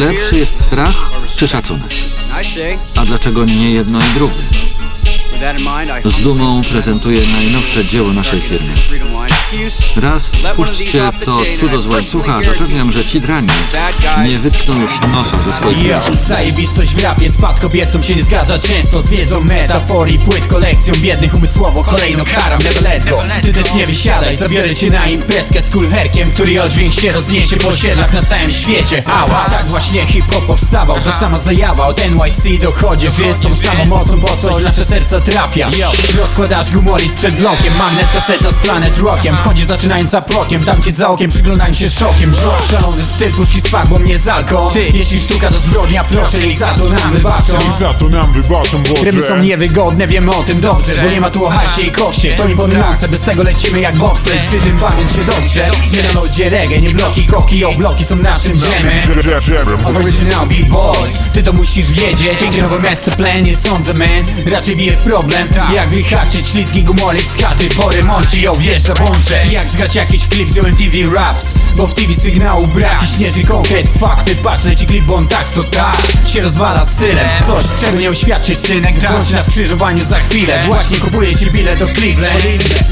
Lepszy jest strach czy szacunek? A dlaczego nie jedno i drugie? Z dumą prezentuję najnowsze dzieło naszej firmy. Raz spuśćcie to cudo z łańcucha, zapewniam, że ci drani nie wytkną już nosa ze swoich Yo, zajebistość w rapie Spad kobietom się nie zgadza. Często Z wiedzą metafor i płyt kolekcją Biednych. Umysłowo kolejno karam never let go Ty też nie wysiadaj, zabiorę cię na imprezkę Z kulherkiem, który oddźwięk się rozniesie Po osiedlach na całym świecie. Ała, tak właśnie hip-hop powstawał To sama zajawa. Od NYC dochodzi Że jest tą samą mocą, po co w nasze serca trafia. Rozkładasz gumorit przed blokiem Magnet kaseta z Planet Rockiem Wchodzisz zaczynając zapłokiem Tam ci za okiem przyglądają się szokiem. Żok, szalony styl, puszki z farbą, nie z alko Ty, jeśli sztuka to zbrodnia, proszę i za to nam wybaczą. I za to nam wybaczą, Rymy są Boże niewygodne, wiemy o tym dobrze Bo nie ma tu o hajsie i koksie. To imponujące, bez tego lecimy jak bobsled Przy tym bawiąc się dobrze Nie na lodzie reggae, nie bloki, koki O bloki są naszym dżemem Original B-Boys Ty to musisz wiedzieć. Dzięki nowy master plan nie sądzę man. Raczej bije problem Jak wyhaczyć ślizgi gumoryt z chaty Po remoncie ją wjeżdża Jak zgrać jakiś klip z MTV Raps? Bo w TV sygnału brak. I śnieży konkret fakty Patrz leci klip, bo on tak so tak Się rozwala stylem. Coś czego nie oświadczysz synek Bądź na skrzyżowaniu za chwilę. Właśnie kupuję ci bilet do Cleveland.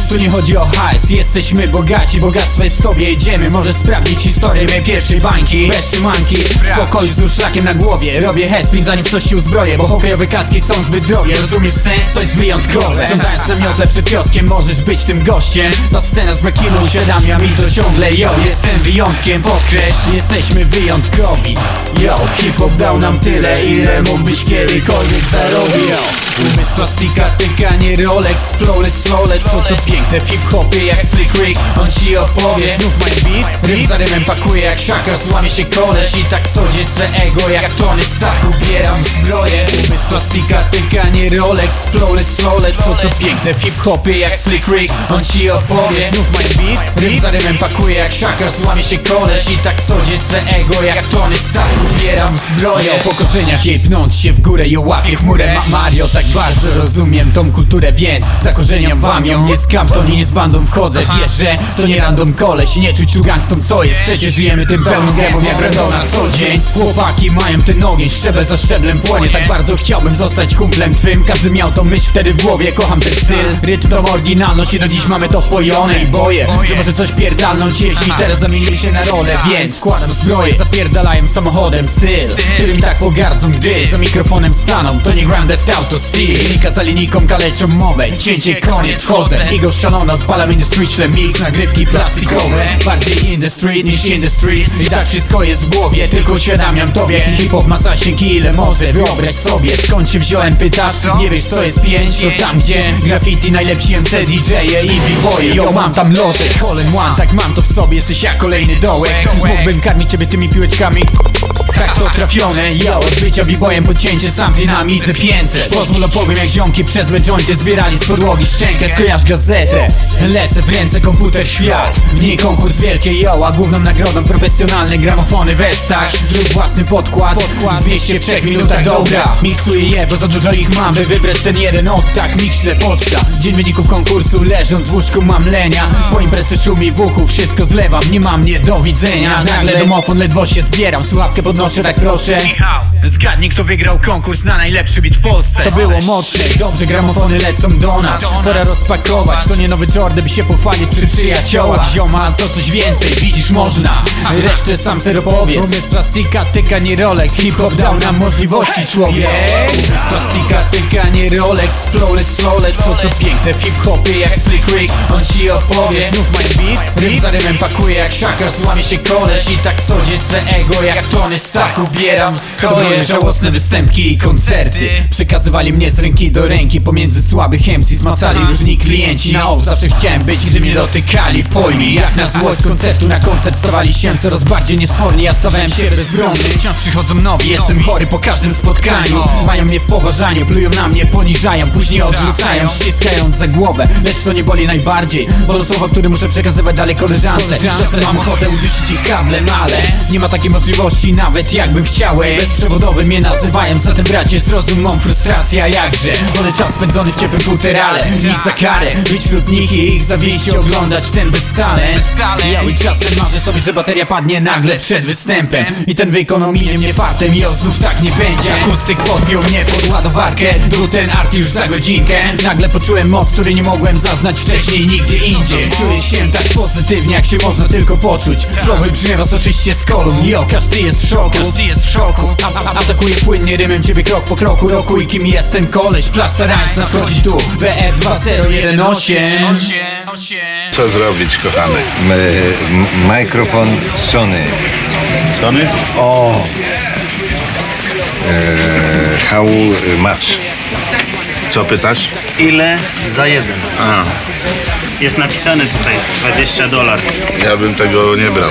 Tu nie chodzi o hajs Jesteśmy bogaci Bogactwo jest w tobie. Jedziemy Może sprawdzić historię mojej pierwszej bańki. Bez trzymanki W pokoju z duszlakiem na głowie. Robię headspin zanim w coś się uzbroję Bo hokejowe kaski są zbyt drogie. Rozumiesz sens? To jest wyjątkowe. Sprzątając namiotle przed kioskiem Możesz być tym gościem. Ta z Bekinu uświadamia mi to ciągle Yo, jestem wyjątkiem Podkreśl, jesteśmy wyjątkowi. Yo, hip-hop dał nam tyle Ile mógłbyś kiedykolwiek zarobić Umysł plastika, tyka, nie Rolex Flawless, flawless, to co piękne W hip-hopie jak Slick Rick? On ci opowie Znów my beat? Rym za rymem pakuje jak szaka Złamie się koleś. I tak co swe ego Jak tony staku bieram w zbroję Umysł plastika, tyka, nie Rolex Flawless, flawless, to co piękne W hip-hopie jak Slick Rick? On ci opowie. Znów my beat Rym za rymem pakuje jak szaka. Złamie się koleś i tak co swe ego Jak tony staku bieram w zbroję O pokorzeniach jej pnąć się w górę i łapię chmurę. Ma Mario, tak bardzo rozumiem tą kulturę Więc zakorzeniam wam ją Nie z Campton i nie z bandą wchodzę. Wiesz, że to nie random koleś Nie czuć tu gangstą co jest? Przecież żyjemy tym pełną gębą jak będą na co dzień. Chłopaki mają ten ogień Szczebel za szczeblem płonie. Tak bardzo chciałbym zostać kumplem twym. Każdy miał tą myśl wtedy w głowie Kocham ten styl. Rytm to oryginalność i do dziś mamy to wpojone. I boję, że może coś pierdalnąć Jeśli teraz zamienili się na rolę. Więc składam zbroję Zapierdalają samochodem styl Którym tak pogardzą gdy Za mikrofonem staną. To nie Grand Theft Auto Steel. I kazali nikom kaleczą mowę. Cięcie koniec wchodzę Ego szalone odpalam industry śle mix Nagrywki plastikowe. Bardziej industry niż industry I tak wszystko jest w głowie. Tylko uświadamiam tobie Hip-hop ma zasięg ile może. Wyobraź sobie skąd się wziąłem pytasz. Nie wiesz co jest pięć? To tam gdzie graffiti najlepsi MC DJ-e i b-boye Yo mam tam loże Hole in one. Tak mam to w sobie Jesteś jak kolejny dołek. Mógłbym karmić ciebie tymi piłeczkami tak to trafione, yo Od bycia b-boyem podcięcie sam dynamity 500 Pozwól opowiem jak ziomki przez me jointy Zbierali z podłogi szczękę, skojarz gazetę Lecę w ręce komputer świat. W niej konkurs wielkie yo A główną nagrodą profesjonalne gramofony w Estach Zrób własny podkład, podkład. Zmieść się w trzech minutach dobra. Miksuję je, bo za dużo ich mam By wybrać ten jeden. Od tak mikśle poczta. Dzień wyników konkursu leżąc w łóżku mam lenia. Po imprezy szumi w uchu, wszystko zlewam Nie mam nie do widzenia Nagle domofon ledwo się zbieram Słuchawkę podnoszę tak proszę. Zgadnij kto wygrał konkurs na najlepszy beat w Polsce. To było mocne, dobrze gramofony lecą do nas. Pora rozpakować, to nie nowy Jordan by się pochwalić przy przyjaciołach. Zioma to coś więcej, widzisz można. Resztę sam se powiedz. Umysł plastika, tyka nie Rolex. Hip-hop dał nam możliwości człowiek. Umysł plastika, tyka nie Rolex. Flawless, flawless, to co piękne w hip-hopie jak Slick Rick. On ci opowie, znów my beat Rym za rymem pakuje jak szaka, złamie się koleś. I tak co swe ego jak tony staku bieram w były żałosne występki i koncerty. Przekazywali mnie z ręki do ręki Pomiędzy słabych MC zmacali różni klienci. Na off zawsze chciałem być, gdy mnie dotykali. Pojmij, jak na złość koncertu. Na koncert Stawali się coraz bardziej niesforni Ja stawałem się bezbronny Wciąż przychodzą nowi, jestem chory po każdym spotkaniu. Mają mnie w poważaniu, plują na mnie, poniżają. Później odrzucają, ściskając za głowę. Lecz to nie boli najbardziej Bo to słowa, które muszę przekazywać dalej koleżance. Czasem mam ochotę udusić ich kablem, ale Nie ma takiej możliwości nawet przewód jakbym chciał ej. Bezprzewodowy mnie nazywają, zatem bracie zrozum mą frustrację, a jakże? Wolę czas spędzony w ciepłym futerale Niż za karę, być wśród nich i ich i oglądać ten beztalent. Ja i czasem marzę sobie, że bateria padnie nagle przed występem. I ten wykonominie mnie fartem i osłów tak nie będzie. Akustyk podbił mnie pod ładowarkę Był ten art już za godzinkę. Nagle poczułem moc, który nie mogłem zaznać wcześniej nigdzie indziej. Czuję się tak pozytywnie, jak się można tylko poczuć. Flow wybrzmiewa soczyście z kolumn Jo, każdy jest w szoku Każdy jest w szoku a, a, Atakuję płynnie rymem ciebie krok po kroku Roku i kim jest ten koleś Plasta Rhymes nadchodzi tu BR 2018 Co zrobić, kochany? M- mikrofon Sony. Tony? O. E, how much? Co pytasz? Ile za jeden? A, Jest napisane tutaj 20 dolarów. ja bym tego nie brał.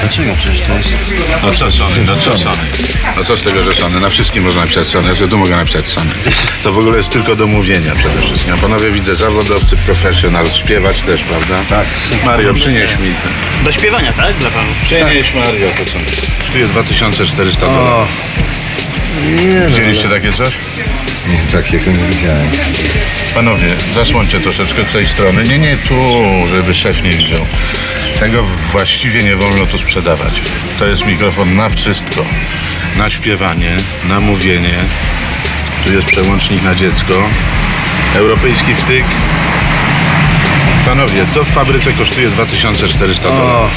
Dlaczego przecież to jest? No co Sony, no co Sony? No co z tego, że Sony? Na wszystkim można napisać Sony, ja sobie tu mogę napisać Sony. To w ogóle jest tylko do mówienia przede wszystkim. A panowie widzę zawodowcy, profesjonal, śpiewać też, prawda? Tak. Mario, przynieś mi. Do śpiewania, tak? Dla panów. Przynieś Mario, to co? Tu jest 2400 O. dolarów. Nie, no, Widzieliście takie coś? nie, takiego nie widziałem. Panowie, zasłońcie troszeczkę z tej strony. Nie, nie tu, żeby szef nie widział. Tego właściwie nie wolno tu sprzedawać. To jest mikrofon na wszystko. Na śpiewanie, na mówienie. Tu jest przełącznik na dziecko. Europejski wtyk. Panowie, to w fabryce kosztuje 2400 dolarów.